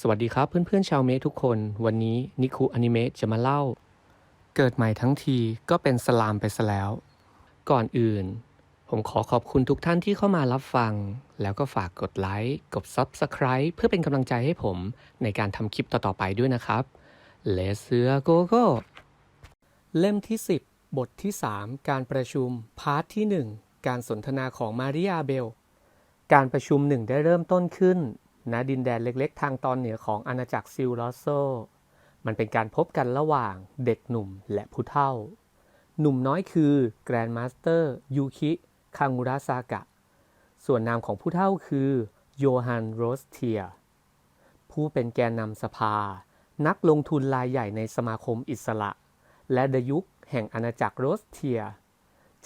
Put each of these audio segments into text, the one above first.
สวัสดีครับเพื่อนๆชาวเมะทุกคน วันนี้นิคุอนิเมะจะมาเล่า เกิดใหม่ทั้งทีก็เป็นสลามไปซะแล้ว ก่อนอื่น ผมขอขอบคุณทุกท่านที่เข้ามารับฟัง แล้วก็ฝากกดไลค์กด Subscribe เพื่อเป็นกำลังใจให้ผมในการทำคลิปต่อๆไปด้วยนะครับเลเสือโกโก้เล่มที่ 10 บทที่ 3 การประชุม พาร์ทที่ 1 การสนทนาของมาริอาเบล การประชุมหนึ่งได้เริ่มต้นขึ้น ณดินแดนเล็กๆ ทางตอนเหนือของอาณาจักรซิลลอสโซ มันเป็นการพบกันระหว่างเด็กหนุ่มและผู้เฒ่า หนุ่มน้อยคือแกรนด์มาสเตอร์ยูคิคังุระซากะ ส่วนนามของผู้เฒ่าคือโยฮันโรสเทีย ผู้เป็นแกนนำสภา นักลงทุนรายใหญ่ในสมาคมอิสระ และดยุคแห่งอาณาจักรโรสเทีย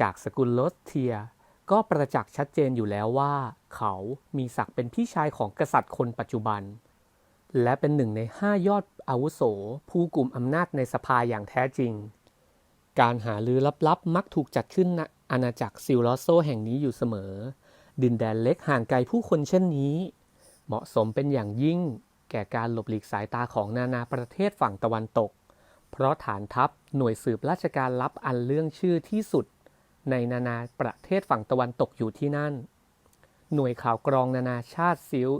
จากสกุลโรสเทีย ก็ประจักษ์ชัดเจนอยู่แล้วว่า เขามีศักดิ์เป็นพี่ชายของกษัตริย์คนปัจจุบัน และเป็นหนึ่งในห้ายอดอาวุโส ผู้กลุ่มอำนาจในสภาอย่างแท้จริง การหาลือลับๆ มักถูกจัดขึ้นณอาณาจักรซิลลอสโซแห่งนี้อยู่เสมอ ดินแดนเล็กห่างไกลผู้คนเช่นนี้ เหมาะสมเป็นอย่างยิ่งแก่การหลบหลีกสายตาของนานาประเทศฝั่งตะวันตก เพราะฐานทัพหน่วยสืบราชการลับอันเรื่องชื่อที่สุด ในนานาประเทศฝั่งตะวันตกอยู่ที่นั่น หน่วยข่าวกรองนานาชาติซิล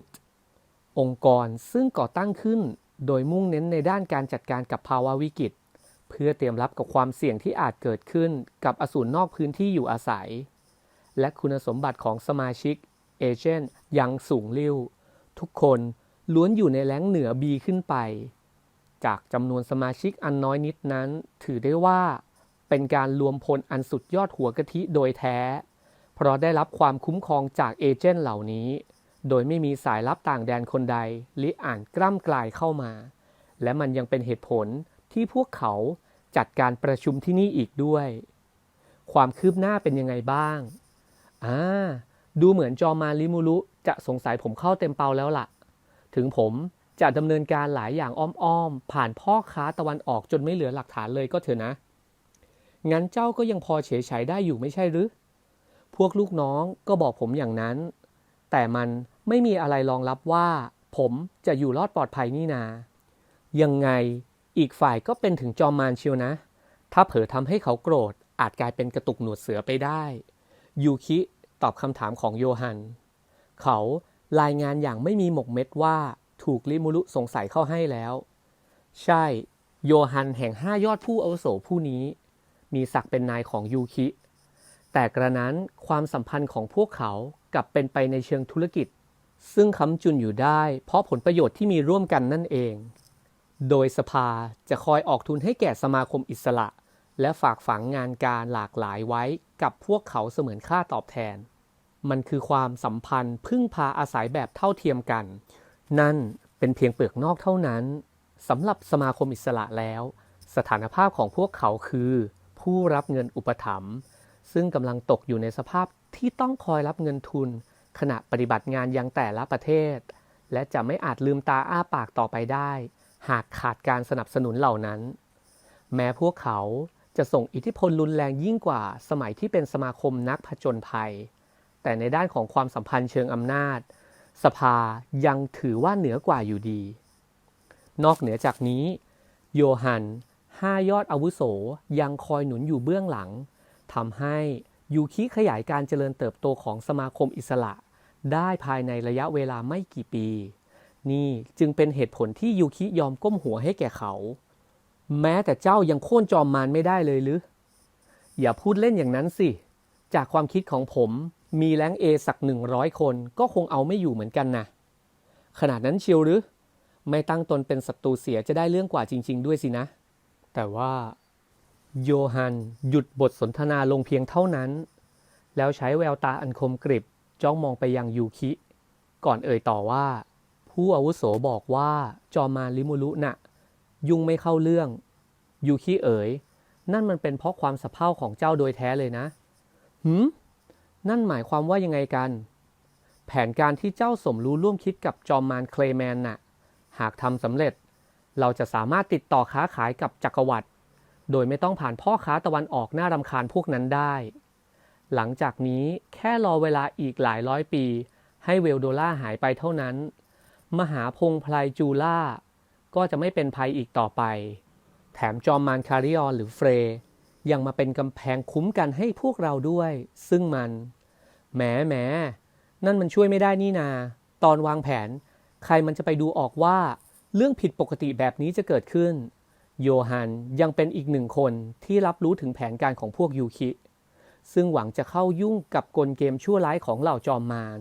องค์กรซึ่งก่อตั้งขึ้น โดยมุ่งเน้นในด้านการจัดการกับภาวะวิกฤต เพื่อเตรียมรับกับความเสี่ยงที่อาจเกิดขึ้นกับอสูรนอกพื้นที่อยู่อาศัย และคุณสมบัติของสมาชิกเอเจนต์ยังสูงลิ่วทุกคนล้วนอยู่ในแรงเหนือ B ขึ้นไป จากจำนวนสมาชิกอันน้อยนิดนั้น ถือได้ว่า เป็นการรวมพลอันสุดยอดหัวกะทิโดยแท้ เพราะได้รับความคุ้มครองจากเอเจนต์เหล่านี้ โดยไม่มีสายลับต่างแดนคนใดลิอ่านกล้ำกลายเข้ามา และมันยังเป็นเหตุผลที่พวกเขาจัดการประชุมที่นี่อีกด้วย ความคืบหน้าเป็นยังไงบ้าง อ่า ดูเหมือนจอมาริมูรุจะสงสัยผมเข้าเต็มเปาแล้วล่ะ ถึงผมจะดำเนินการหลายอย่างอ้อมๆ ผ่านพ่อค้าตะวันออกจนไม่เหลือหลักฐานเลยก็เถอะนะ งั้นเจ้าก็ยังพอเฉยฉายได้อยู่ไม่ใช่หรือ พวกลูกน้องก็บอกผมอย่างนั้น แต่มันไม่มีอะไรรองรับว่า ผมจะอยู่รอดปลอดภัยนี่นา ยังไงอีกฝ่ายก็เป็นถึงจอมมารเชียวนะ ถ้าเผลอทำให้เขาโกรธอาจกลายเป็นกระตุกหนวดเสือไปได้ ยูคิตอบคำถามของโยฮัน เขารายงานอย่างไม่มีหมกเม็ดว่าถูกลิมูรุสงสัยเข้าให้แล้ว ใช่ โยฮันแห่งห้ายอดผู้อาวุโสผู้นี้ มีศักดิ์เป็นนายของยูคิ แต่กระนั้นความสัมพันธ์ของพวกเขากลับเป็นไปในเชิงธุรกิจ ซึ่งค้ำจุนอยู่ได้ เพราะผลประโยชน์ที่มีร่วมกันนั่นเอง โดยสภาจะคอยออกทุนให้แก่สมาคมอิสระ และฝากฝังงานการหลากหลายไว้กับพวกเขาเสมือนค่าตอบแทน มันคือความสัมพันธ์พึ่งพาอาศัยแบบเท่าเทียมกัน นั่นเป็นเพียงเปลือกนอกเท่านั้นสำหรับสมาคมอิสระแล้ว สถานภาพของพวกเขาคือ ผู้รับเงินอุปถัมภ์ ซึ่งกำลังตกอยู่ในสภาพที่ต้องคอยรับเงินทุน ขณะปฏิบัติงานยังแต่ละประเทศ และจะไม่อาจลืมตาอ้าปากต่อไปได้ หากขาดการสนับสนุนเหล่านั้น แม้พวกเขาจะส่งอิทธิพลรุนแรงยิ่งกว่าสมัยที่เป็นสมาคมนักผจญภัย แต่ในด้านของความสัมพันธ์เชิงอำนาจ สภายังถือว่าเหนือกว่าอยู่ดี นอกเหนือจากนี้ โยฮันห้ายอดอาวุโสยังคอยหนุนอยู่เบื้องหลัง ทำให้ยูคิขยายการเจริญเติบโตของสมาคมอิสระ ได้ภายในระยะเวลาไม่กี่ปี นี่จึงเป็นเหตุผลที่ยูคิยอมก้มหัวให้แก่เขา แม้แต่เจ้ายังโค่นจอมมารไม่ได้เลยหรือ อย่าพูดเล่นอย่างนั้นสิ จากความคิดของผมมีแรงเอสักหนึ่งร้อยคนก็คงเอาไม่อยู่เหมือนกันนะขนาดนั้นเชียวหรือ ไม่ตั้งตนเป็นศัตรูเสียจะได้เรื่องกว่าจริง ๆ ด้วยสินะ แต่ว่า โยฮันหยุดบทสนทนาลงเพียงเท่านั้น แล้วใช้แววตาอันคมกริบจ้องมองไปยังยูคิ ก่อนเอ่ยต่อว่า ผู้อาวุโสบอกว่าจอมารลิมูรุน่ะ ยุ่งไม่เข้าเรื่องยูคิเอ๋ย นั่นมันเป็นเพราะความสะเพร่าของเจ้าโดยแท้เลยนะหืมนั่นหมายความว่ายังไงกัน แผนการที่เจ้าสมรู้ร่วมคิดกับจอมมารเคลแมนน่ะ หากทำสำเร็จ เราจะสามารถติดต่อค้าขายกับจักรวรรดิ โดยไม่ต้องผ่านพ่อค้าตะวันออกหน้ารำคาญพวกนั้นได้ หลังจากนี้แค่รอเวลาอีกหลายร้อยปี ให้เวลโดล่าหายไปเท่านั้น มหาพงไพรจูล่า ก็จะไม่เป็นภัยอีกต่อไป แถมจอมมารคาริออนหรือเฟร์ยังมาเป็นกำแพงคุ้มกันให้พวกเราด้วย ซึ่งมันแหมแหมนั่นมันช่วยไม่ได้นี่นา ตอนวางแผน ใครมันจะไปดูออกว่า เรื่องผิดปกติแบบนี้จะเกิดขึ้น โยฮันยังเป็นอีกหนึ่งคนที่รับรู้ถึงแผนการของพวกยูคิ ซึ่งหวังจะเข้ายุ่งกับกลเกมชั่วร้ายของเหล่าจอมมาร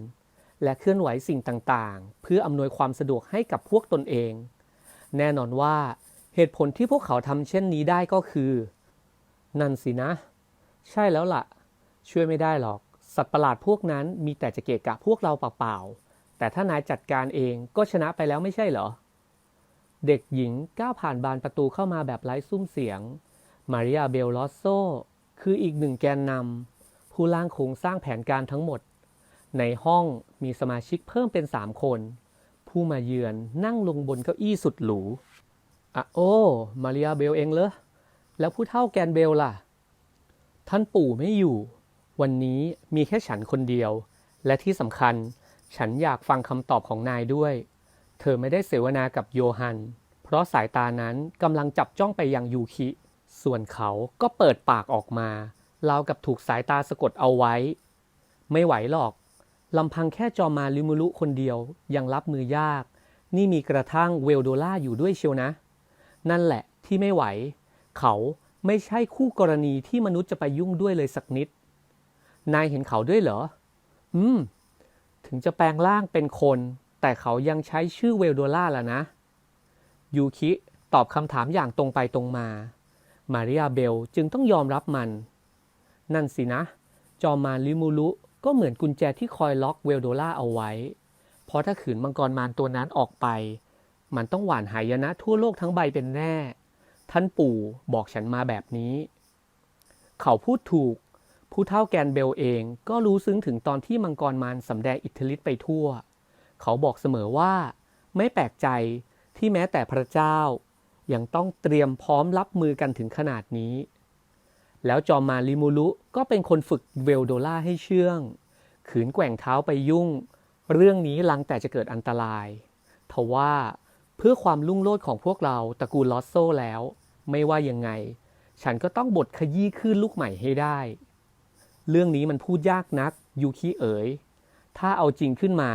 และเคลื่อนไหวสิ่งต่างๆ เพื่ออำนวยความสะดวกให้กับพวกตนเอง แน่นอนว่าเหตุผลที่พวกเขาทำเช่นนี้ได้ก็คือ นั่นสินะ ใช่แล้วล่ะ ช่วยไม่ได้หรอก สัตว์ประหลาดพวกนั้นมีแต่จะเกะกะพวกเราเปล่าๆแต่ถ้านายจัดการเองก็ชนะไปแล้วไม่ใช่เหรอ เด็กหญิงก้าวผ่านบานประตูเข้ามาแบบไร้ซุ้มเสียง มาริอาเบลลอสโซ คืออีกหนึ่งแกนนำผู้ร่างโครงสร้างแผนการทั้งหมด ในห้องมีสมาชิกเพิ่มเป็นสามคน ผู้มาเยือนนั่งลงบนเก้าอี้สุดหรูอะโอ้มาริอาเบลเองเหรอ แล้วผู้เท่าแกนเบลล่ะ ท่านปู่ไม่อยู่ วันนี้มีแค่ฉันคนเดียว และที่สำคัญฉันอยากฟังคำตอบของนายด้วย เธอไม่ได้เสวนากับโยฮัน เพราะสายตานั้นกำลังจับจ้องไปยังยูคิ ส่วนเขาก็เปิดปากออกมาราวกับถูกสายตาสะกดเอาไว้ ไม่ไหวหรอกลำพังแค่จอมาลิมูลุคนเดียวยังรับมือยาก นี่มีกระทั่งเวลโดล่าอยู่ด้วยเชียวนะ นั่นแหละที่ไม่ไหว เขาไม่ใช่คู่กรณีที่มนุษย์จะไปยุ่งด้วยเลยสักนิด นายเห็นเขาด้วยเหรอ อืม ถึงจะแปลงร่างเป็นคน แต่เขายังใช้ชื่อเวลโดล่าแล้วนะ ยูคิตอบคำถามอย่างตรงไปตรงมา มาริอาเบลจึงต้องยอมรับมัน นั่นสินะ จอมารลิมูลุก็เหมือนกุญแจที่คอยล็อกเวลโดล่าเอาไว้ เพราะถ้าขืนมังกรมารตัวนั้นออกไป มันต้องหวานหายนะทั่วโลกทั้งใบเป็นแน่ ท่านปู่บอกฉันมาแบบนี้ เขาพูดถูก ผู้เท่าแกนเบลเองก็รู้ซึ้งถึงตอนที่มังกรมารสำแดงอิทธิฤทธิ์ไปทั่ว เขาบอกเสมอว่า ไม่แปลกใจที่แม้แต่พระเจ้า ยังต้องเตรียมพร้อมรับมือกันถึงขนาดนี้ แล้วจอมมารลิมูลุก็เป็นคนฝึกเวลโดล่าให้เชื่อง ขืนแกว่งเท้าไปยุ่ง เรื่องนี้ลังแต่จะเกิดอันตรายทว่าเพื่อความลุ่งโลดของพวกเราตระกูลลอสโซแล้ว ไม่ว่ายังไง ฉันก็ต้องบทขยี้ขึ้นลูกใหม่ให้ได้ เรื่องนี้มันพูดยากนักยูคิเอ๋ย ถ้าเอาจริงขึ้นมา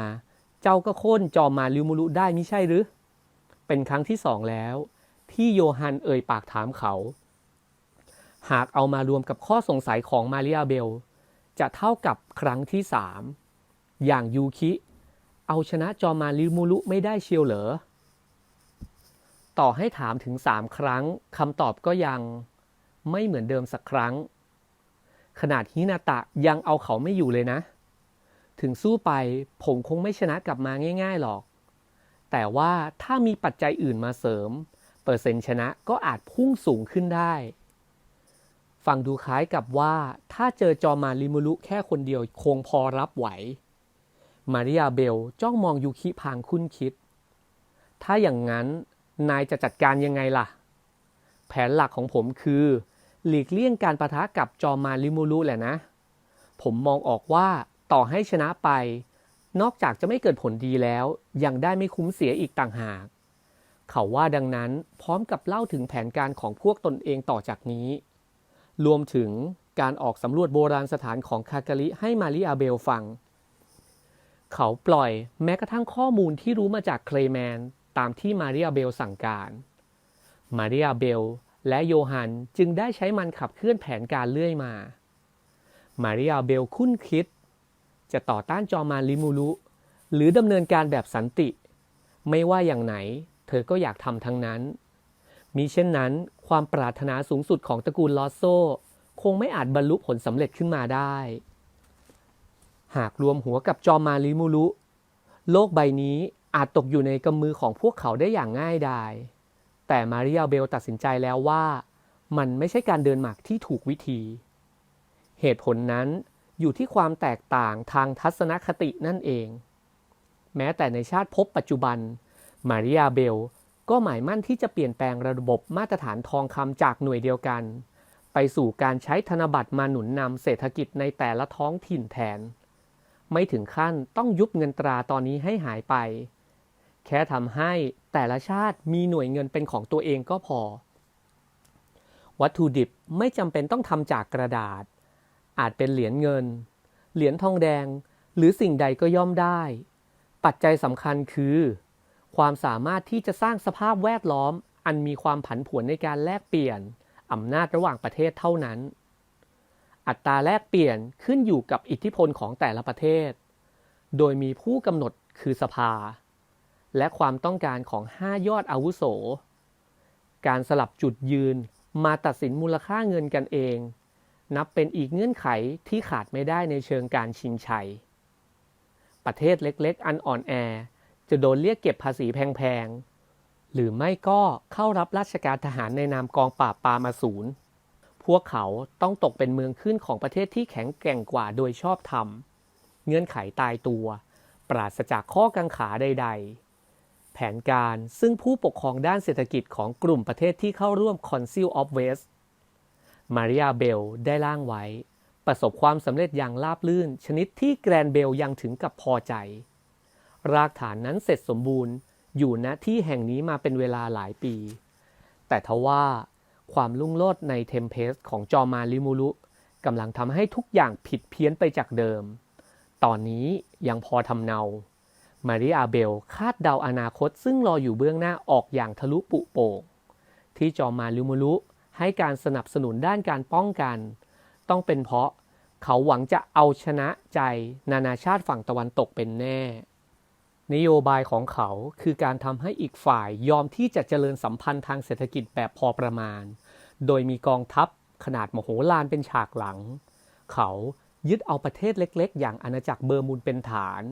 เจ้าก็โค่นจอมมาลิมูลุได้ไม่ใช่หรือ เป็นครั้งที่สองแล้ว ที่โยฮันเอ่ยปากถามเขา หากเอามารวมกับข้อสงสัยของมาริอาเบล จะเท่ากับครั้งที่สามอย่างยูคิ เอาชนะจอมาลิมูลุไม่ได้เชียวเหรอ ต่อให้ถามถึงสามครั้งคำตอบก็ยังไม่เหมือนเดิมสักครั้ง ขนาดฮินาตะยังเอาเขาไม่อยู่เลยนะ ถึงสู้ไปผมคงไม่ชนะกลับมาง่าย ๆหรอก แต่ว่าถ้ามีปัจจัยอื่นมาเสริม เปอร์เซ็นต์ชนะก็อาจพุ่งสูงขึ้นได้ ฟังดูคล้ายกับว่าถ้าเจอจอมาลิมูลุแค่คนเดียวคงพอรับไหว มาริอาเบลจ้องมองยูคิพางคุ้นคิด ถ้าอย่างนั้นนายจะจัดการยังไงล่ะ แผนหลักของผมคือ หลีกเลี่ยงการประทะกับจอมาลิมูลุแหละนะ ผมมองออกว่า ต่อให้ชนะไป นอกจากจะไม่เกิดผลดีแล้ว ยังได้ไม่คุ้มเสียอีกต่างหาก เขาว่าดังนั้นพร้อมกับเล่าถึงแผนการของพวกตนเองต่อจากนี้ รวมถึงการออกสำรวจโบราณสถานของคาการิให้มาริอาเบลฟัง เขาปล่อยแม้กระทั่งข้อมูลที่รู้มาจากเคลแมนตามที่มาริอาเบลสั่งการ มาริอาเบลและโยฮันจึงได้ใช้มันขับเคลื่อนแผนการเรื่อยมา มาริอาเบลคุ้นคิด จะต่อต้านจอมารลิมูลุหรือดำเนินการแบบสันติ ไม่ว่าอย่างไหน เธอก็อยากทำทั้งนั้นมิเช่นนั้นความปรารถนาสูงสุดของตระกูลลอสโซ คงไม่อาจบรรลุผลสำเร็จขึ้นมาได้ หากรวมหัวกับจอมมาริมูลุโลกใบนี้อาจตกอยู่ในกำมือของพวกเขาได้อย่างง่ายดายแต่มาริอาเบลตัดสินใจแล้วว่า มันไม่ใช่การเดินหมากที่ถูกวิธี เหตุผลนั้น อยู่ที่ความแตกต่างทางทัศนคตินั่นเอง แม้แต่ในชาติภพปัจจุบัน มาริอาเบล ก็หมายมั่นที่จะเปลี่ยนแปลงระบบมาตรฐานทองคำจากหน่วยเดียวกัน ไปสู่การใช้ธนบัตรมาหนุนนำเศรษฐกิจในแต่ละท้องถิ่นแทน ไม่ถึงขั้นต้องยุบเงินตราตอนนี้ให้หายไป แค่ทำให้แต่ละชาติมีหน่วยเงินเป็นของตัวเองก็พอ วัตถุดิบไม่จำเป็นต้องทำจากกระดาษ อาจเป็นเหรียญเงิน เหรียญทองแดง หรือสิ่งใดก็ย่อมได้ ปัจจัยสำคัญคือ ความสามารถที่จะสร้างสภาพแวดล้อม อันมีความผันผวนในการแลกเปลี่ยนอำนาจระหว่างประเทศเท่านั้น อัตราแลกเปลี่ยนขึ้นอยู่กับอิทธิพลของแต่ละประเทศ โดยมีผู้กำหนดคือสภา และความต้องการของ 5 ยอดอาวุโส การสลับจุดยืนมาตัดสินมูลค่าเงินกันเอง นับเป็นอีกเงื่อนไขที่ขาดไม่ได้ในเชิงการชิงชัย ประเทศเล็กๆ อันอ่อนแอ จะโดนเรียกเก็บภาษีแพงๆ หรือไม่ก็เข้ารับราชการทหารในนามกองปราบปรามอสูรพวกเขาต้องตกเป็นเมืองขึ้นของประเทศที่แข็งแกร่งกว่าโดยชอบธรรม เงื่อนไขตายตัว ปราศจากข้อกังขาใด ๆ แผนการซึ่งผู้ปกครองด้านเศรษฐกิจของกลุ่มประเทศที่เข้าร่วม Council of West มาริอาเบลได้ร่างไว้ ประสบความสำเร็จอย่างราบลื่น ชนิดที่แกรนเบลยังถึงกับพอใจ รากฐานนั้นเสร็จสมบูรณ์อยู่ณที่แห่งนี้มาเป็นเวลาหลายปี แต่ทว่าความลุ่งโลดในเทมเพสของจอมาลิมูลุกำลังทำให้ทุกอย่างผิดเพี้ยนไปจากเดิม ตอนนี้ยังพอทำเนา มาริอาเบลคาดเดาอนาคตซึ่งรออยู่เบื้องหน้าออกอย่างทะลุปุโป่งที่จอมาลิมูลุ ให้การสนับสนุนด้านการป้องกัน ต้องเป็นเพราะเขาหวังจะเอาชนะใจนานาชาติฝั่งตะวันตกเป็นแน่ นโยบายของเขาคือการทำให้อีกฝ่ายยอมที่จะเจริญสัมพันธ์ทางเศรษฐกิจแบบพอประมาณ โดยมีกองทัพขนาดมโหฬารเป็นฉากหลัง เขายึดเอาประเทศเล็ก ๆ อย่างอาณาจักรเบอร์มุนเป็นฐาน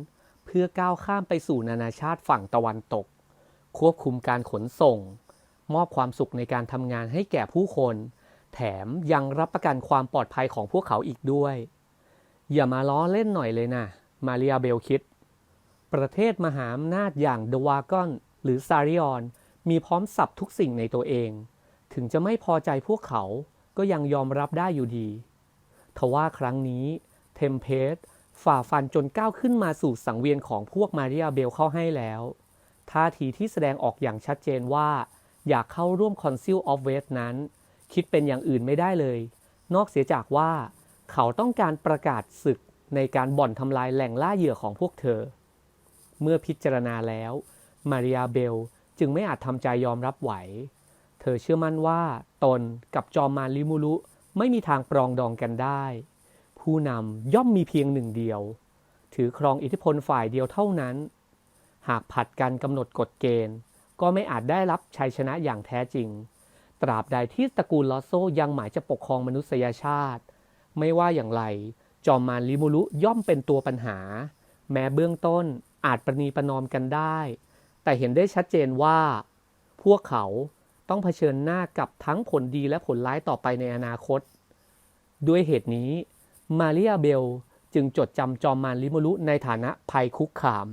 เพื่อก้าวข้ามไปสู่นานาชาติฝั่งตะวันตก ควบคุมการขนส่ง มอบความสุขในการทำงานให้แก่ผู้คน แถมยังรับประกันความปลอดภัยของพวกเขาอีกด้วย อย่ามาล้อเล่นหน่อยเลยนะ มาเรียเบลคิด ประเทศมหาอำนาจอย่างเดวากอนหรือซาริออนมีพร้อมสับทุกสิ่งในตัวเอง ถึงจะไม่พอใจพวกเขาก็ยังยอมรับได้อยู่ดีทว่าครั้งนี้เทมเพสฝ่าฟันจนก้าวขึ้นมาสู่สังเวียนของพวกมาริอาเบลเข้าให้แล้ว ท่าทีที่แสดงออกอย่างชัดเจนว่า อยากเข้าร่วม Council of West นั้น คิดเป็นอย่างอื่นไม่ได้เลย นอกเสียจากว่า เขาต้องการประกาศศึกในการบ่อนทำลายแหล่งล่าเหยื่อของพวกเธอ เมื่อพิจารณาแล้ว มาริอาเบลจึงไม่อาจทำใจยอมรับไหว เธอเชื่อมั่นว่า ตนกับจอมมารลิมูลุไม่มีทางปรองดองกันได้ ผู้นำย่อมมีเพียงหนึ่งเดียว ถือครองอิทธิพลฝ่ายเดียวเท่านั้น หากผัดกันกำหนดกฎเกณฑ์ ก็ไม่อาจได้รับชัยชนะอย่างแท้จริง ตราบใดที่ตระกูลลอโซยังหมายจะปกครองมนุษยชาติ ไม่ว่าอย่างไร จอมมารลิมูลุย่อมเป็นตัวปัญหา แม้เบื้องต้นอาจประนีประนอมกันได้ แต่เห็นได้ชัดเจนว่า พวกเขาต้องเผชิญหน้ากับทั้งผลดีและผลร้ายต่อไปในอนาคต ด้วยเหตุนี้มาริอาเบลจึงจดจำจอมมารลิมูลุในฐานะภัยคุกคาม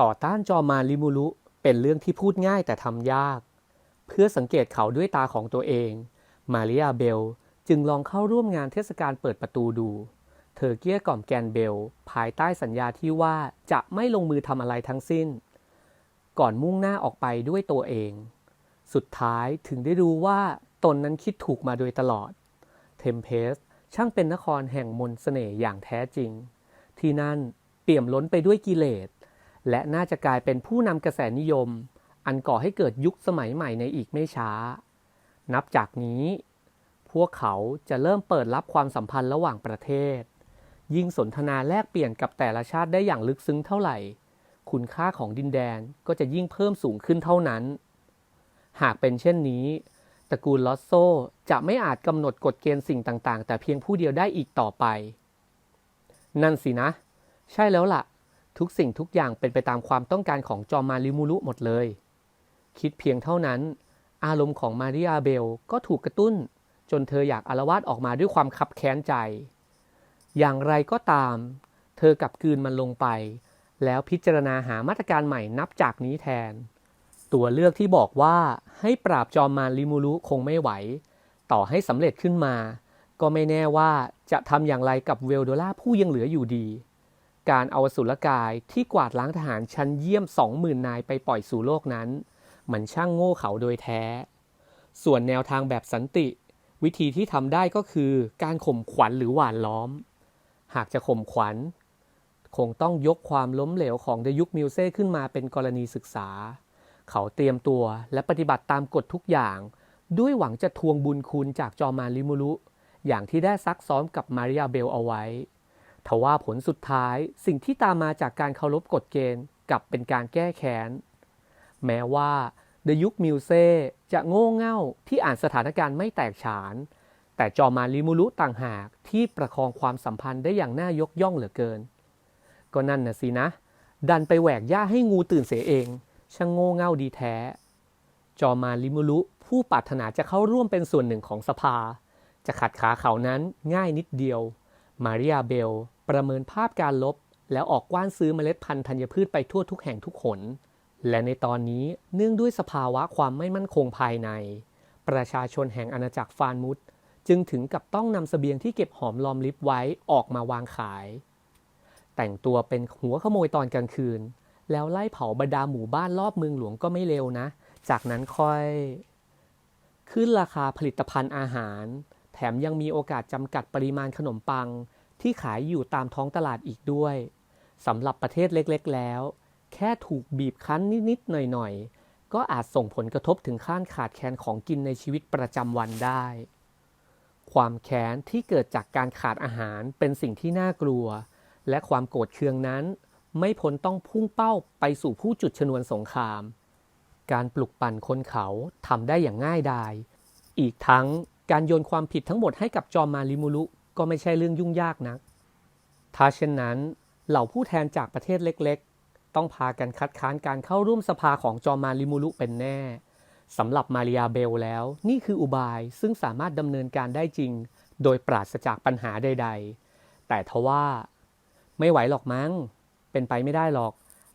ต่อต้านจอมมารลิมูลุ เป็นเรื่องที่พูดง่ายแต่ทำยาก เพื่อสังเกตเขาด้วยตาของตัวเอง มาริอาเบลจึงลองเข้าร่วมงานเทศกาลเปิดประตูดู เธอเกี้ยกล่อมแกนเบล ภายใต้สัญญาที่ว่าจะไม่ลงมือทำอะไรทั้งสิ้น ก่อนมุ่งหน้าออกไปด้วยตัวเอง สุดท้ายถึงได้รู้ว่าตนนั้นคิดถูกมาโดยตลอด เทมเพสช่างเป็นนครแห่งมนสเสน่ห์อย่างแท้จริง ที่นั่นเปี่ยมล้นไปด้วยกิเลส และน่าจะกลายเป็นผู้นำกระแสนิยม อันก่อให้เกิดยุคสมัยใหม่ในอีกไม่ช้า นับจากนี้ พวกเขาจะเริ่มเปิดรับความสัมพันธ์ระหว่างประเทศ ยิ่งสนทนาแลกเปลี่ยนกับแต่ละชาติได้อย่างลึกซึ้งเท่าไหร่ คุณค่าของดินแดนก็จะยิ่งเพิ่มสูงขึ้นเท่านั้น หากเป็นเช่นนี้ตระกูลลอสโซจะไม่อาจกำหนดกฎเกณฑ์สิ่งต่าง ๆ แต่เพียงผู้เดียวได้อีกต่อไป นั่นสินะ ใช่แล้วล่ะ ทุกสิ่งทุกอย่างเป็นไปตามความต้องการของจอมมาริมูรุหมดเลย คิดเพียงเท่านั้น อารมณ์ของมาริอาเบลก็ถูกกระตุ้น จนเธออยากอารวาสออกมาด้วยความคับแค้นใจ อย่างไรก็ตาม เธอกลับกืนมันลงไป แล้วพิจารณาหามาตรการใหม่นับจากนี้แทน ตัวเลือกที่บอกว่าให้ปราบจอมมาริมูรุคงไม่ไหว ต่อให้สำเร็จขึ้นมา ก็ไม่แน่ว่าจะทำอย่างไรกับเวลโดล่าผู้ยังเหลืออยู่ดี การเอาสุรกายที่กวาดล้างทหารชั้นเยี่ยม20,000นายไปปล่อยสู่โลกนั้น มันช่างโง่เขาโดยแท้ ส่วนแนวทางแบบสันติ วิธีที่ทำได้ก็คือการข่มขวัญหรือหวานล้อม หากจะข่มขวัญ คงต้องยกความล้มเหลวของเดยุคมิวเซ่ขึ้นมาเป็นกรณีศึกษา เขาเตรียมตัวและปฏิบัติตามกฎทุกอย่าง ด้วยหวังจะทวงบุญคุณจากจอมานลิมูลุ อย่างที่ได้ซักซ้อมกับมาริอาเบลเอาไว้ ทว่าผลสุดท้ายสิ่งที่ตามมาจากการเคารพกฎเกณฑ์กลับเป็นการแก้แค้น แม้ว่าเดยุคมิวเซจะโง่เง่าที่อ่านสถานการณ์ไม่แตกฉาน แต่จอมาลิมูลุต่างหากที่ประคองความสัมพันธ์ได้อย่างน่ายกย่องเหลือเกิน ก็นั่นน่ะสินะ ดันไปแหวกหญ้าให้งูตื่นเสียเอง ช่างโง่เง่าดีแท้ จอมาลิมูลุผู้ปรารถนาจะเข้าร่วมเป็นส่วนหนึ่งของสภา จะขัดขาเขานั้นง่ายนิดเดียว มาริอาเบล ประเมินภาพการลบแล้วออกกว้านซื้อเมล็ดพันธุ์ธัญพืชไปทั่วทุกแห่งทุกหน และในตอนนี้เนื่องด้วยสภาวะความไม่มั่นคงภายใน ประชาชนแห่งอาณาจักรฟานมุดจึงถึงกับต้องนำเสบียงที่เก็บหอมรอมริบไว้ออกมาวางขาย แต่งตัวเป็นหัวขโมยตอนกลางคืน แล้วไล่เผาบรรดาหมู่บ้านรอบเมืองหลวงก็ไม่เร็วนะ จากนั้นค่อย ขึ้นราคาผลิตภัณฑ์อาหาร แถมยังมีโอกาสจำกัดปริมาณขนมปัง ที่ขายอยู่ตามท้องตลาดอีกด้วยสำหรับประเทศเล็กๆแล้ว แค่ถูกบีบคั้นนิดๆหน่อยๆ ก็อาจส่งผลกระทบถึงขั้นขาดแคลนของกินในชีวิตประจำวันได้ ความแค้นที่เกิดจากการขาดอาหารเป็นสิ่งที่น่ากลัว และความโกรธเคืองนั้น ไม่พ้นต้องพุ่งเป้าไปสู่ผู้จุดชนวนสงคราม การปลุกปั่นคนเขาทำได้อย่างง่ายดาย อีกทั้งการโยนความผิดทั้งหมดให้กับจอมมาริมูลุ ก็ไม่ใช่เรื่องยุ่งยากนัก ถ้าเช่นนั้น เหล่าผู้แทนจากประเทศเล็กๆ ต้องพากันคัดค้านการเข้าร่วมสภาของจอมาริมูลุเป็นแน่สำหรับมาริอาเบลแล้ว นี่คืออุบายซึ่งสามารถดำเนินการได้จริง โดยปราศจากปัญหาใด ๆ แต่ทว่า ไม่ไหวหรอกมั้ง เป็นไปไม่ได้หรอก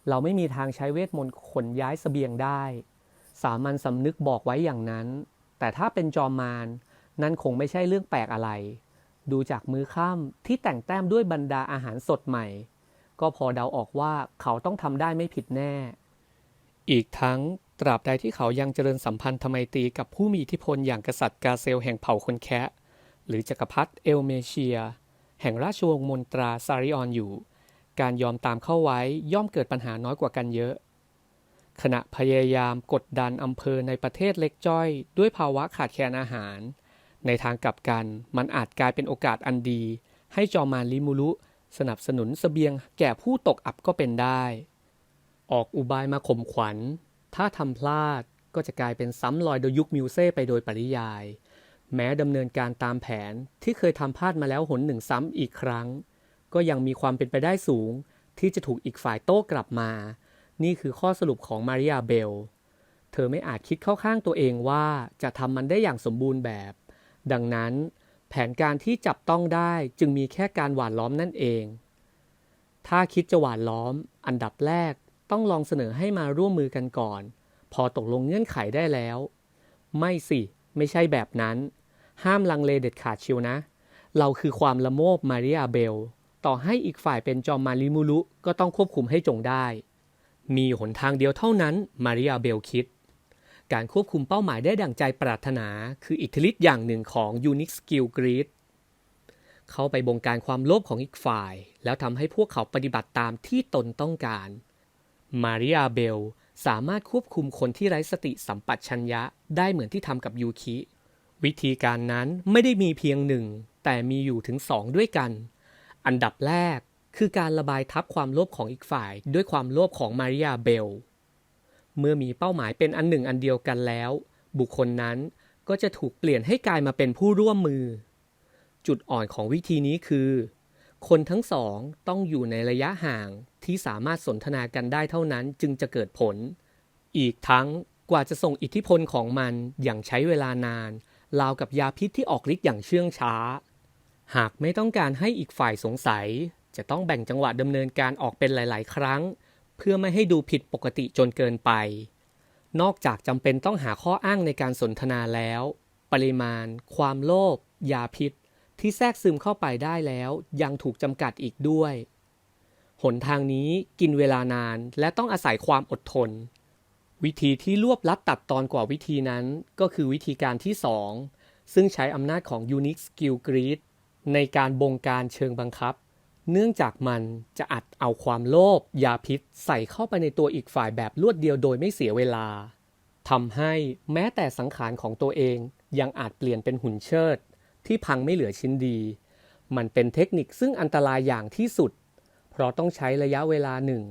เราไม่มีทางใช้เวทมนต์ขนย้ายสเสบียงได้ สามัญสำนึกบอกไว้อย่างนั้น แต่ถ้าเป็นจอมมารนั่นคงไม่ใช่เรื่องแปลกอะไร ดูจากมือข้ามที่แต่งแต้มด้วยบรรดาอาหารสดใหม่ ก็พอเดาออกว่าเขาต้องทำได้ไม่ผิดแน่ อีกทั้งตราบใดที่เขายังเจริญสัมพันธไมตรีกับผู้มีอิทธิพลอย่างกษัตริย์กาเซลแห่งเผ่าคนแคะหรือจักรพรรดิเอลเมเชีย แห่งราชวงศ์มนตราซาริออนอยู่ การยอมตามเข้าไว้ย่อมเกิดปัญหาน้อยกว่ากันเยอะ ขณะพยายามกดดันอำเภอในประเทศเล็กจ้อย ด้วยภาวะขาดแคลนอาหาร ในทางกลับกัน มันอาจกลายเป็นโอกาสอันดี ให้จอมานลิมูลุสนับสนุนสเสบียงแก่ผู้ตกอับก็เป็นได้ ออกอุบายมาข่มขวัญ ถ้าทำพลาดก็จะกลายเป็นซ้ำรอยโดยยุคมิวเซ่ไปโดยปริยาย แม้ดำเนินการตามแผนที่เคยทำพลาดมาแล้วหนหนึ่งซ้ำอีกครั้ง ก็ยังมีความเป็นไปได้สูง ที่จะถูกอีกฝ่ายโต้กลับมา นี่คือข้อสรุปของมาริอาเบล เธอไม่อาจคิดเข้าข้างตัวเองว่าจะทำมันได้อย่างสมบูรณ์แบบ ดังนั้นแผนการที่จับต้องได้จึงมีแค่การหวานล้อมนั่นเอง ถ้าคิดจะหวานล้อม อันดับแรกต้องลองเสนอให้มาร่วมมือกันก่อน พอตกลงเงื่อนไขได้แล้ว ไม่สิ ไม่ใช่แบบนั้น ห้ามลังเลเด็ดขาดชิวนะ เราคือความละโมบมาริอาเบล ต่อให้อีกฝ่ายเป็นจอมมาริมูลุก็ต้องควบคุมให้จงได้ มีหนทางเดียวเท่านั้นมาริอาเบลคิด การควบคุมเป้าหมายได้ดั่งใจปรารถนา คืออิทธิฤทธิ์อย่างหนึ่งของ Unique Skill Grid เข้าไปบงการความโลภของอีกฝ่าย แล้วทำให้พวกเขาปฏิบัติตามที่ตนต้องการ มาริอาเบลสามารถควบคุมคนที่ไร้สติสัมปชัญญะได้เหมือนที่ทำกับยูคิ วิธีการนั้นไม่ได้มีเพียงหนึ่ง แต่มีอยู่ถึงสองด้วยกัน อันดับแรกคือการระบายทับความโลภของอีกฝ่าย ด้วยความโลภของมาริอาเบล เมื่อมีเป้าหมายเป็นอันหนึ่งอันเดียวกันแล้ว บุคคลนั้นก็จะถูกเปลี่ยนให้กลายมาเป็นผู้ร่วมมือ จุดอ่อนของวิธีนี้คือ คนทั้งสองต้องอยู่ในระยะห่างที่สามารถสนทนากันได้เท่านั้นจึงจะเกิดผล อีกทั้งกว่าจะส่งอิทธิพลของมันอย่างใช้เวลานานราวกับยาพิษที่ออกฤทธิ์อย่างเชื่องช้า หากไม่ต้องการให้อีกฝ่ายสงสัย จะต้องแบ่งจังหวะดำเนินการออกเป็นหลาย ๆ ครั้ง เพื่อไม่ให้ดูผิดปกติจนเกินไป นอกจากจำเป็นต้องหาข้ออ้างในการสนทนาแล้ว ปริมาณ ความโลภยาพิษ ที่แทรกซึมเข้าไปได้แล้ว ยังถูกจำกัดอีกด้วย หนทางนี้กินเวลานานและต้องอาศัยความอดทน วิธีที่รวบลัดตัดตอนกว่าวิธีนั้น ก็คือวิธีการที่ 2 ซึ่งใช้อำนาจของ Unique Skill Grid ในการบงการเชิงบังคับ เนื่องจากมันจะอัดเอาความโลภยาพิษใส่เข้าไปในตัวอีกฝ่ายแบบรวดเดียวโดยไม่เสียเวลาทำให้แม้แต่สังขารของตัวเองยังอาจเปลี่ยนเป็นหุ่นเชิด ที่พังไม่เหลือชิ้นดี มันเป็นเทคนิคซึ่งอันตรายอย่างที่สุด เพราะต้องใช้ระยะเวลาหนึ่ง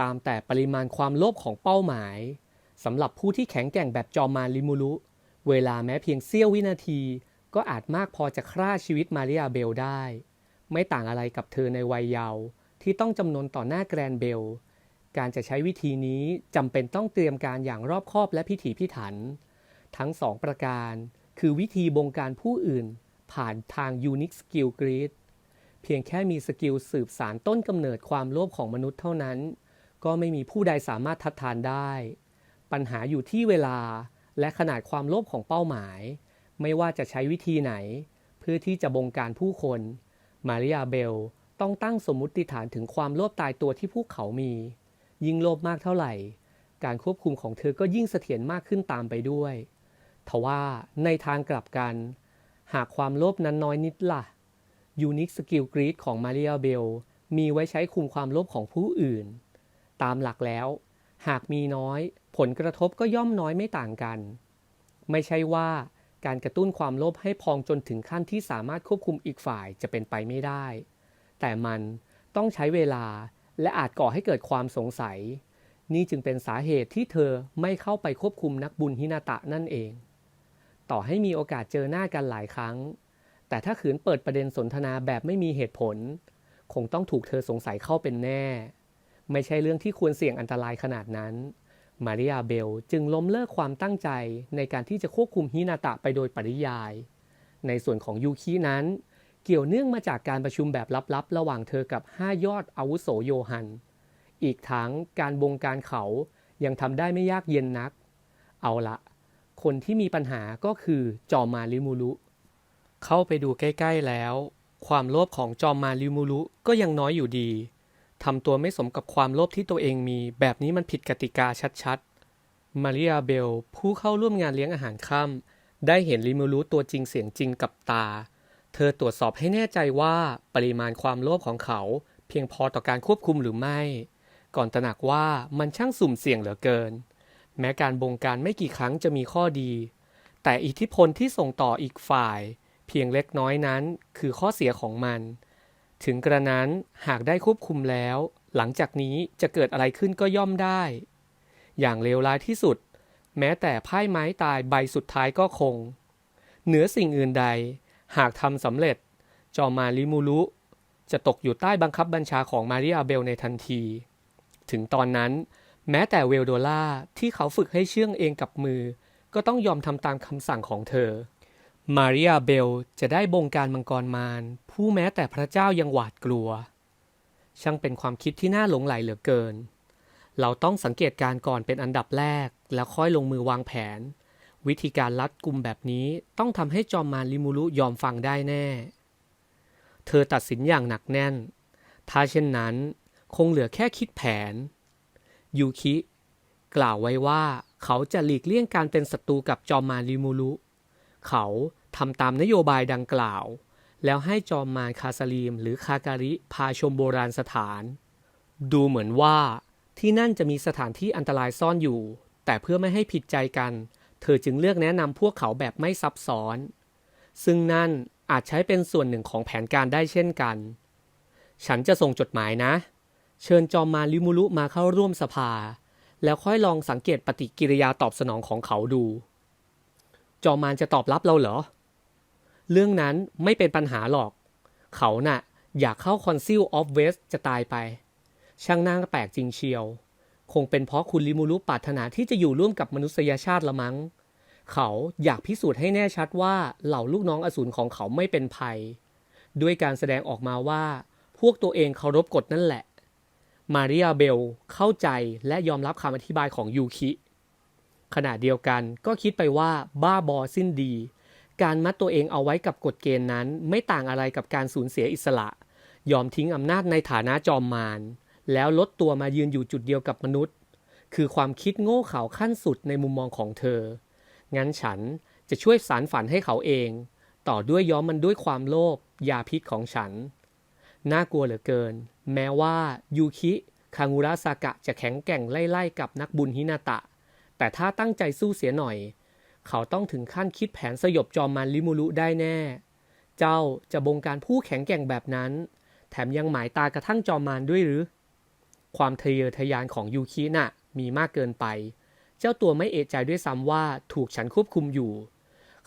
ตามแต่ปริมาณความโลภของเป้าหมายสำหรับผู้ที่แข็งแกร่งแบบจอมารลิมูรุเวลาแม้เพียงเสี้ยววินาที ก็อาจมากพอจะฆ่าชีวิตมาริอาเบลได้ ไม่ต่างอะไรกับเธอในวัยเยาว์ที่ต้องจำนนต่อหน้าแกรนเบล การจะใช้วิธีนี้จำเป็นต้องเตรียมการอย่างรอบคอบและพิถีพิถัน ทั้งสองประการ คือวิธีบงการผู้อื่น ผ่านทาง Unique Skill Grid เพียงแค่มีสกิลสืบสารต้นกำเนิดความโลภของมนุษย์เท่านั้น ก็ไม่มีผู้ใดสามารถทัดทานได้ ปัญหาอยู่ที่เวลาและขนาดความโลภของเป้าหมาย ไม่ว่าจะใช้วิธีไหน เพื่อที่จะบงการผู้คน มาริอาเบลต้องตั้งสมมุติฐานถึงความโลภตายตัวที่พวกเขามี ยิ่งโลภมากเท่าไหร่ การควบคุมของเธอก็ยิ่งเสถียรมากขึ้นตามไปด้วย ทว่าในทางกลับกัน หากความโลภนั้นน้อยนิดละ่ะ Unique Skill Grid ของมาริอาเบลมีไว้ใช้คุมความโลภของผู้อื่น ตามหลักแล้ว หากมีน้อย ผลกระทบก็ย่อมน้อยไม่ต่างกัน ไม่ใช่ว่า การกระตุ้นความโลภให้พองจนถึงขั้นที่สามารถควบคุมอีกฝ่ายจะเป็นไปไม่ได้ แต่มันต้องใช้เวลาและอาจก่อให้เกิดความสงสัย นี่จึงเป็นสาเหตุที่เธอไม่เข้าไปควบคุมนักบุญฮินาตะนั่นเอง ต่อให้มีโอกาสเจอหน้ากันหลายครั้ง แต่ถ้าขืนเปิดประเด็นสนทนาแบบไม่มีเหตุผล คงต้องถูกเธอสงสัยเข้าเป็นแน่ ไม่ใช่เรื่องที่ควรเสี่ยงอันตรายขนาดนั้น มาริอาเบลจึงล้มเลิกความตั้งใจในการที่จะควบคุมฮินาตะไปโดยปริยาย ในส่วนของยูคินั้น เกี่ยวเนื่องมาจากการประชุมแบบลับๆ ระหว่างเธอกับ 5 ยอดอาวุโสโยฮัน อีกทั้งการบงการเขายังทำได้ไม่ยากเย็นนัก เอาละคนที่มีปัญหาก็คือจอมมาริมูรุเข้าไปดูใกล้ ๆแล้ว ความโลภของจอมมาริมูรุก็ยังน้อยอยู่ดี ทำตัวไม่สมกับความโลภที่ตัวเองมี แบบนี้มันผิดกติกาชัดๆ มาริอาเบล ผู้เข้าร่วมงานเลี้ยงอาหารค่ำได้เห็นริมูรุตัวจริงเสียงจริงกับตา เธอตรวจสอบให้แน่ใจว่าปริมาณความโลภของเขา เพียงพอต่อการควบคุมหรือไม่ ก่อนตระหนักว่ามันช่างสุ่มเสี่ยงเหลือเกิน แม้การบงการไม่กี่ครั้งจะมีข้อดี แต่อิทธิพลที่ส่งต่ออีกฝ่าย เพียงเล็กน้อยนั้น คือข้อเสียของมัน ถึงกระนั้นหากได้ควบคุมแล้ว หลังจากนี้จะเกิดอะไรขึ้นก็ย่อมได้ อย่างเลวร้ายที่สุด แม้แต่พ่ไม้ตายใบสุดท้ายก็คง เหนือสิ่งอื่นใด หากทำสำเร็จ จอมาริมูรุจะตกอยู่ใต้บังคับบัญชาของมาริอาเบลในทันที ถึงตอนนั้น แม้แต่เวลโดล่าที่เขาฝึกให้เชื่องเองกับมือ ก็ต้องยอมทำตามคำสั่งของเธอ มาริอาเบลจะได้บงการมังกรมาร ผู้แม้แต่พระเจ้ายังหวาดกลัว ช่างเป็นความคิดที่น่าหลงไหลเหลือเกิน เราต้องสังเกตการณ์ก่อนเป็นอันดับแรก แล้วค่อยลงมือวางแผน วิธีการลัดกลุ่มแบบนี้ต้องทำให้จอมมารลิมูรุยอมฟังได้แน่ เธอตัดสินอย่างหนักแน่น ถ้าเช่นนั้น คงเหลือแค่คิดแผน ยูคิ กล่าวไว้ว่าเขาจะหลีกเลี่ยงการเป็นศัตรูกับจอมมารลิมูรุเขา ทำตามนโยบายดังกล่าว แล้วให้จอมมารคาซาลีมหรือคาการิพาชมโบราณสถาน ดูเหมือนว่าที่นั่นจะมีสถานที่อันตรายซ่อนอยู่ แต่เพื่อไม่ให้ผิดใจกัน เธอจึงเลือกแนะนำพวกเขาแบบไม่ซับซ้อน ซึ่งนั่นอาจใช้เป็นส่วนหนึ่งของแผนการได้เช่นกัน ฉันจะส่งจดหมายนะ เชิญจอมมารลิมูรุมาเข้าร่วมสภา แล้วค่อยลองสังเกตปฏิกิริยาตอบสนองของเขาดู จอมมารจะตอบรับเราเหรอ เรื่องนั้นไม่เป็นปัญหาหรอก เขาน่ะอยากเข้าคอนซิลออฟเวสจะตายไป ช่างน่าแปลกจริงเชียว คงเป็นเพราะคุณลิมูรุปรารถนาที่จะอยู่ร่วมกับมนุษยชาติละมั้ง เขาอยากพิสูจน์ให้แน่ชัดว่าเหล่าลูกน้องอสูรของเขาไม่เป็นภัย ด้วยการแสดงออกมาว่า พวกตัวเองเคารพกฎนั่นแหละ มาริอาเบลเข้าใจและยอมรับคำอธิบายของยูคิ ขณะเดียวกันก็คิดไปว่าบ้าบอสิ้นดี การมัดตัวเองเอาไว้กับกฎเกณฑ์นั้น ไม่ต่างอะไรกับการสูญเสียอิสระ ยอมทิ้งอำนาจในฐานะจอมมาร แล้วลดตัวมายืนอยู่จุดเดียวกับมนุษย์ คือความคิดโง่เขลาขั้นสุดในมุมมองของเธอ งั้นฉันจะช่วยสารฝันให้เขาเอง ต่อด้วยย้อมมันด้วยความโลภยาพิษของฉัน น่ากลัวเหลือเกิน แม้ว่ายูคิ คางูระซากะจะแข็งแกร่งไล่ๆกับนักบุญฮินาตะ แต่ถ้าตั้งใจสู้เสียหน่อย เขาต้องถึงขั้นคิดแผนสยบจอมมันลิมูรุได้แน่ เจ้าจะบงการผู้แข็งแกร่งแบบนั้น แถมยังหมายตากระทั่งจอมมารด้วยหรือ ความทะเยอทะยานของยูคิน่ะมีมากเกินไป เจ้าตัวไม่เอะใจด้วยซ้ำว่าถูกฉันควบคุมอยู่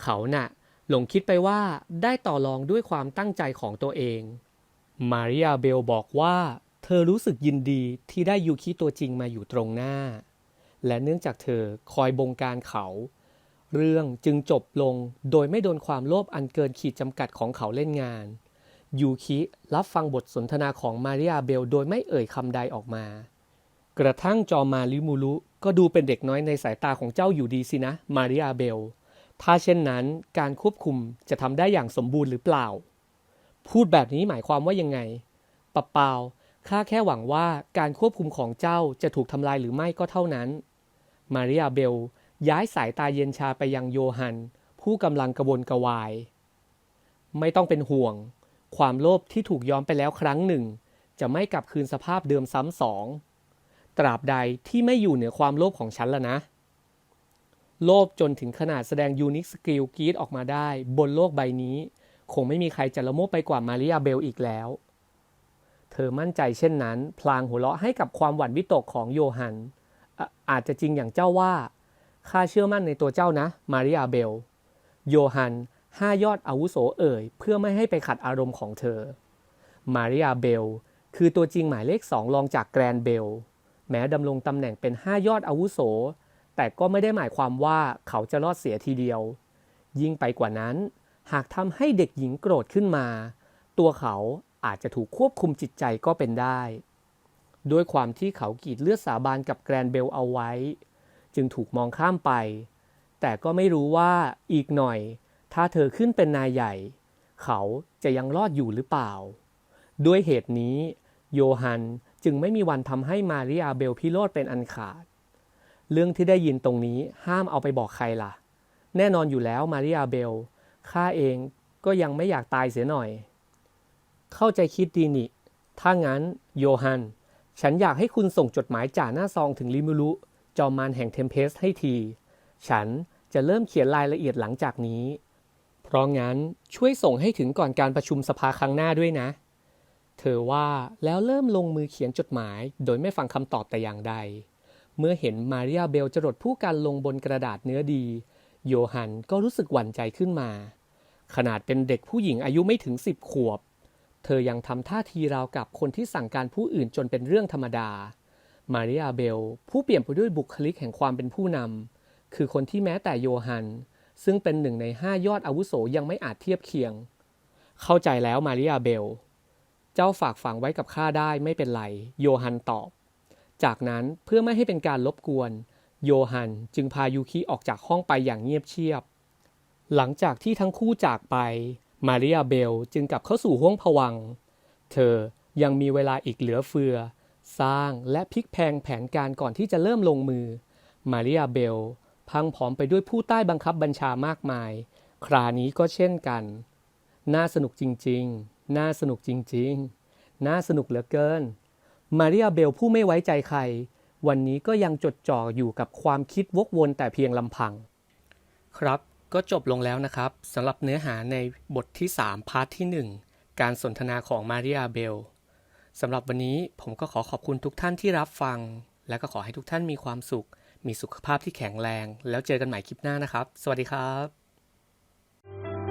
เขาน่ะหลงคิดไปว่าได้ต่อรองด้วยความตั้งใจของตัวเอง มาริอาเบลบอกว่า เธอรู้สึกยินดีที่ได้ยูคิตัวจริงมาอยู่ตรงหน้า และเนื่องจากเธอคอยบงการเขา เรื่องจึงจบลงโดยไม่โดนความโลภอันเกินขีดจำกัดของเขาเล่นงาน ยูคิรับฟังบทสนทนาของมาริอาเบลโดยไม่เอ่ยคำใดออกมา กระทั่งจอมาริมูรุก็ดูเป็นเด็กน้อยในสายตาของเจ้าอยู่ดีสินะ มาริอาเบล ถ้าเช่นนั้นการควบคุมจะทำได้อย่างสมบูรณ์หรือเปล่า พูดแบบนี้หมายความว่ายังไงปะเปล่าข้าแค่หวังว่าการควบคุมของเจ้าจะถูกทำลายหรือไม่ก็เท่านั้น มาริอาเบล ย้ายสายตาเย็นชาไปยังโยฮัน ผู้กำลังกระวนกระวาย ไม่ต้องเป็นห่วง ความโลภที่ถูกย้อมไปแล้วครั้งหนึ่ง จะไม่กลับคืนสภาพเดิมซ้ำสอง ตราบใดที่ไม่อยู่เหนือความโลภของฉันละนะ โลภจนถึงขนาดแสดงยูนิคสกิลกีดออกมาได้ บนโลกใบนี้ คงไม่มีใครจะละโมบไปกว่ามาริอาเบลอีกแล้ว เธอมั่นใจเช่นนั้น พลางหัวเราะให้กับความหวั่นวิตกของโยฮันออาจจะจริงอย่างเจ้าว่า ข้าเชื่อมั่นในตัวเจ้านะ มาริอาเบล โยฮันห้ายอดอาวุโสเอ่ย เพื่อไม่ให้ไปขัดอารมณ์ของเธอ มาริอาเบล คือตัวจริงหมายเลขสองรองจากแกรนเบล แม้ดำรงตำแหน่งเป็นห้ายอดอาวุโส แต่ก็ไม่ได้หมายความว่าเขาจะรอดเสียทีเดียว ยิ่งไปกว่านั้น หากทำให้เด็กหญิงโกรธขึ้นมา ตัวเขาอาจจะถูกควบคุมจิตใจก็เป็นได้ ด้วยความที่เขากรีดเลือดสาบานกับแกรนเบลเอาไว้ จึงถูกมองข้ามไป แต่ก็ไม่รู้ว่าอีกหน่อย ถ้าเธอขึ้นเป็นนายใหญ่ เขาจะยังรอดอยู่หรือเปล่า ด้วยเหตุนี้ โยฮันจึงไม่มีวันทำให้มาริอาเบลพิโรธเป็นอันขาด เรื่องที่ได้ยินตรงนี้ห้ามเอาไปบอกใครล่ะ แน่นอนอยู่แล้วมาริอาเบลข้าเองก็ยังไม่อยากตายเสียหน่อย เข้าใจคิดดีนี่ ถ้างั้น โยฮัน ฉันอยากให้คุณส่งจดหมายจ่าหน้าซองถึงลิมูรุ จอมมารแห่งเทมเพสให้ที ฉันจะเริ่มเขียนรายละเอียดหลังจากนี้ เพราะงั้นช่วยส่งให้ถึงก่อนการประชุมสภาครั้งหน้าด้วยนะ เธอว่าแล้วเริ่มลงมือเขียนจดหมาย โดยไม่ฟังคำตอบแต่อย่างใด เมื่อเห็นมาริอาเบลจรดผู้กันลงบนกระดาษเนื้อดี โยฮันก็รู้สึกหวั่นใจขึ้นมา ขนาดเป็นเด็กผู้หญิงอายุไม่ถึงสิบขวบ เธอยังทำท่าทีราวกับคนที่สั่งการผู้อื่นจนเป็นเรื่องธรรมดา มาริอาเบล ผู้เปลี่ยนไปด้วยบุคลิกแห่งความเป็นผู้นำ คือคนที่แม้แต่โยฮัน ซึ่งเป็นหนึ่งในห้ายอดอาวุโสยังไม่อาจเทียบเคียง เข้าใจแล้วมาริอาเบล เจ้าฝากฝังไว้กับข้าได้ไม่เป็นไร โยฮันตอบ จากนั้นเพื่อไม่ให้เป็นการรบกวน โยฮันจึงพายูคิออกจากห้องไปอย่างเงียบเชียบ หลังจากที่ทั้งคู่จากไป มาริอาเบลจึงกลับเข้าสู่ห้วงผวัง เธอยังมีเวลาอีกเหลือเฟือ สร้างและพลิกแพงแผนการก่อนที่จะเริ่มลงมือ มาริอาเบล พังผอมไปด้วยผู้ใต้บังคับบัญชามากมาย คราวนี้ก็เช่นกัน น่าสนุกจริงๆ น่าสนุกจริงๆ น่าสนุกเหลือเกิน มาริอาเบลผู้ไม่ไว้ใจใคร วันนี้ก็ยังจดจ่ออยู่กับความคิดวกวนแต่เพียงลำพัง ครับก็จบลงแล้วนะครับสำหรับเนื้อหาในบทที่ 3 พาร์ทที่ 1 การสนทนาของมาริอาเบล สำหรับวันนี้ผมก็ขอขอบคุณทุกท่านที่รับฟัง และก็ขอให้ทุกท่านมีความสุข มีสุขภาพที่แข็งแรง แล้วเจอกันใหม่คลิปหน้านะครับ สวัสดีครับ